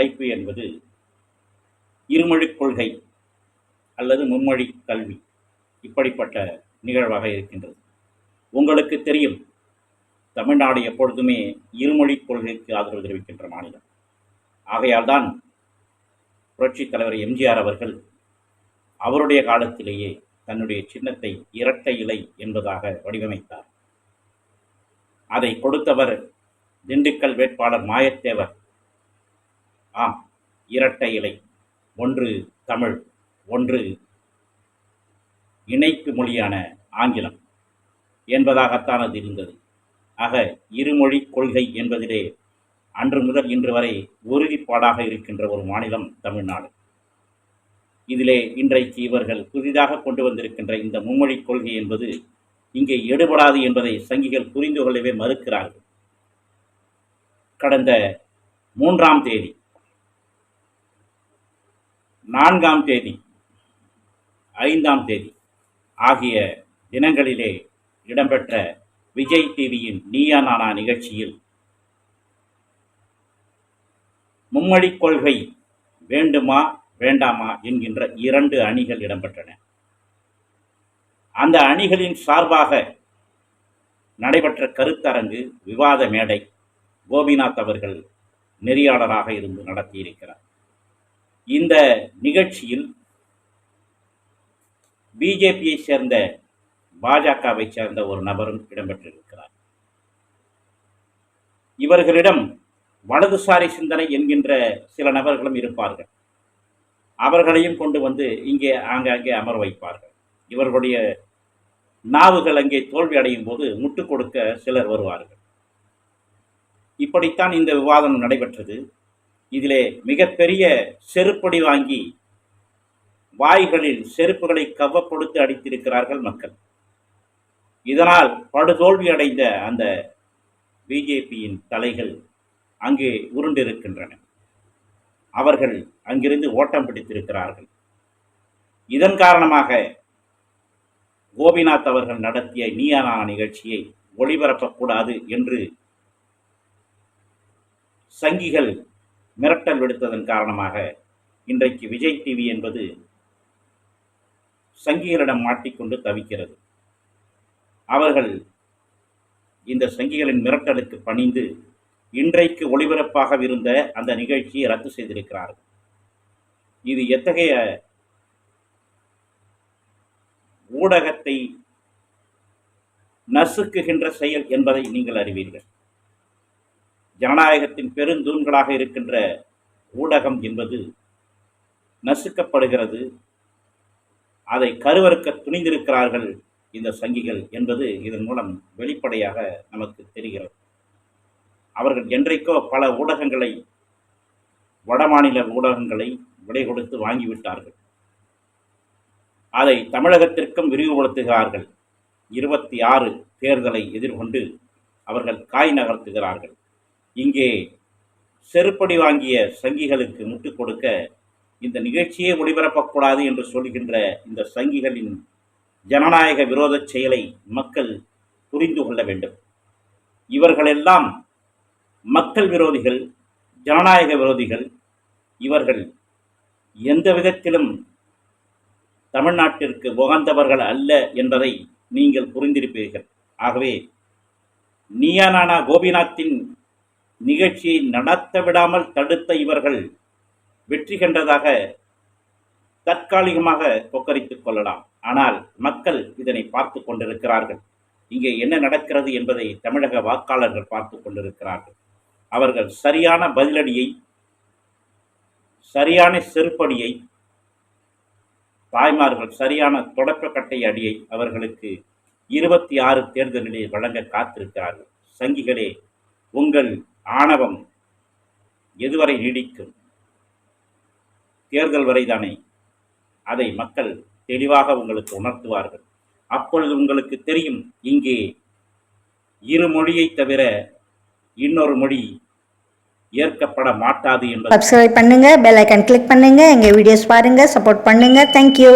தலைப்பு என்பது இருமொழிக் கொள்கை அல்லது மும்மொழி கல்வி. இப்படிப்பட்ட நிகழ்வாக இருக்கின்றது. உங்களுக்கு தெரியும் தமிழ்நாடு எப்பொழுதுமே இருமொழிக் கொள்கைக்கு ஆதரவு தெரிவிக்கின்ற மாநிலம். ஆகையால் தான் புரட்சித் தலைவர் எம்ஜிஆர் அவர்கள் அவருடைய காலத்திலேயே தன்னுடைய சின்னத்தை இரட்டை இலை என்பதாக வடிவமைத்தார். அதை கொடுத்தவர் திண்டுக்கல் வேட்பாளர் மாயத்தேவர் ஆம் இரட்டை இலை ஒன்று தமிழ் ஒன்று இணைப்பு மொழியான ஆங்கிலம் என்பதாகத்தான் அது இருந்தது. ஆக இருமொழி கொள்கை என்பதிலே அன்று முதல் இன்று வரை உறுதிப்பாடாக இருக்கின்ற ஒரு மாநிலம் தமிழ்நாடு. இதிலே இன்றைக்கு இவர்கள் புதிதாக கொண்டு வந்திருக்கின்ற இந்த மும்மொழி கொள்கை என்பது இங்கே எடுபடாது என்பதை சங்கிகள் புரிந்து கொள்ளவே மறுக்கிறார்கள். கடந்த மூன்றாம் தேதி நான்காம் தேதி ஐந்தாம் தேதி ஆகிய தினங்களிலே இடம்பெற்ற விஜய் டிவியின் நீயா நானா நிகழ்ச்சியில் மும்மொழிக் கொள்கை வேண்டுமா வேண்டாமா என்கின்ற இரண்டு அணிகள் இடம்பெற்றன. அந்த அணிகளின் சார்பாக நடைபெற்ற கருத்தரங்கு விவாத மேடை கோபிநாத் அவர்கள் நெறியாளராக இருந்து நடத்தியிருக்கிறார். இந்த நிகழ்ச்சியில் பிஜேபியை சேர்ந்த பாஜகவை சேர்ந்த ஒரு நபரும் இடம்பெற்றிருக்கிறார். இவர்களிடம் வலதுசாரி சிந்தனை என்கின்ற சில நபர்களும் இருப்பார்கள். அவர்களையும் கொண்டு வந்து இங்கே ஆங்காங்கே அமர வைப்பார்கள். இவர்களுடைய நாவுகள் அங்கே தோல்வி அடையும் போது முட்டுக் கொடுக்க சிலர் வருவார்கள். இப்படித்தான் இந்த விவாதம் நடைபெற்றது. இதிலே மிகப்பெரிய செருப்படி வாங்கி வாய்களில் செருப்புகளை கவ்வ கொடுத்து அடித்திருக்கிறார்கள் மக்கள். இதனால் படுதோல்வி அடைந்த அந்த பிஜேபியின் தலைகள் அங்கே உருண்டிருக்கின்றன. அவர்கள் அங்கிருந்து ஓட்டம் பிடித்திருக்கிறார்கள். இதன் காரணமாக கோபிநாத் அவர்கள் நடத்திய நீயானா நிகழ்ச்சியை ஒளிபரப்பக்கூடாது என்று சங்கிகள் மிரட்டல் விடுத்ததன் காரணமாக இன்றைக்கு விஜய் டிவி என்பது சங்கிகளிடம் மாட்டிக்கொண்டு தவிக்கிறது. அவர்கள் இந்த சங்கிகளின் மிரட்டலுக்கு பணிந்து இன்றைக்கு ஒளிபரப்பாக இருந்த அந்த நிகழ்ச்சியை ரத்து செய்திருக்கிறார்கள். இது எத்தகைய ஊடகத்தை நசுக்குகின்ற செயல் என்பதை நீங்கள் அறிவீர்கள். ஜனநாயகத்தின் பெருந்தூண்களாக இருக்கின்ற ஊடகம் என்பது நசுக்கப்படுகிறது. அதை கருவறுக்க துணிந்திருக்கிறார்கள் இந்த சங்கிகள் என்பது இதன் மூலம் வெளிப்படையாக நமக்கு தெரிகிறது. அவர்கள் என்றைக்கோ பல ஊடகங்களை வடமாநில ஊடகங்களை விடை கொடுத்து வாங்கிவிட்டார்கள். அதை தமிழகத்திற்கும் விரிவுபடுத்துகிறார்கள். இருபத்தி ஆறு தேர்தலை எதிர்கொண்டு அவர்கள் காய் நகர்த்துகிறார்கள். இங்கே செருப்படி வாங்கிய சங்கிகளுக்கு முட்டுக் கொடுக்க இந்த நிகழ்ச்சியே ஒளிபரப்பக்கூடாது என்று சொல்கின்ற இந்த சங்கிகளின் ஜனநாயக விரோத செயலை மக்கள் புரிந்து கொள்ள வேண்டும். இவர்களெல்லாம் மக்கள் விரோதிகள் ஜனநாயக விரோதிகள். இவர்கள் எந்த விதத்திலும் தமிழ்நாட்டிற்கு உகந்தவர்கள் அல்ல என்பதை நீங்கள் புரிந்திருப்பீர்கள். ஆகவே நீயானானா கோபிநாத்தின் நிகழ்ச்சியை நடத்த விடாமல் தடுத்த இவர்கள் வெற்றி கண்டதாக தற்காலிகமாக கொக்கரித்துக் கொள்ளலாம். ஆனால் மக்கள் இதனை பார்த்து கொண்டிருக்கிறார்கள். இங்கே என்ன நடக்கிறது என்பதை தமிழக வாக்காளர்கள் பார்த்து கொண்டிருக்கிறார்கள். அவர்கள் சரியான பதிலடியை சரியான செருப்படியை தாய்மார்கள் சரியான தொடக்கக்கட்டை அடியை அவர்களுக்கு இருபத்தி ஆறு தேர்தலிலே வழங்க காத்திருக்கிறார்கள். சங்கிகளே உங்கள் ஆணவம் எதுவரை நீடிக்கும்? தேர்தல் வரைதானே? அதை மக்கள் தெளிவாக உங்களுக்கு உணர்த்துவார்கள். அப்பொழுது உங்களுக்கு தெரியும் இங்கே இரு மொழியை தவிர இன்னொரு மொழி ஏற்கப்பட மாட்டாது என்பது. சப்ஸ்கிரைப் பண்ணுங்க பெல் ஐக்கன் கிளிக் பண்ணுங்க எங்க வீடியோஸ் பாருங்க சப்போர்ட் பண்ணுங்க. தேங்க்யூ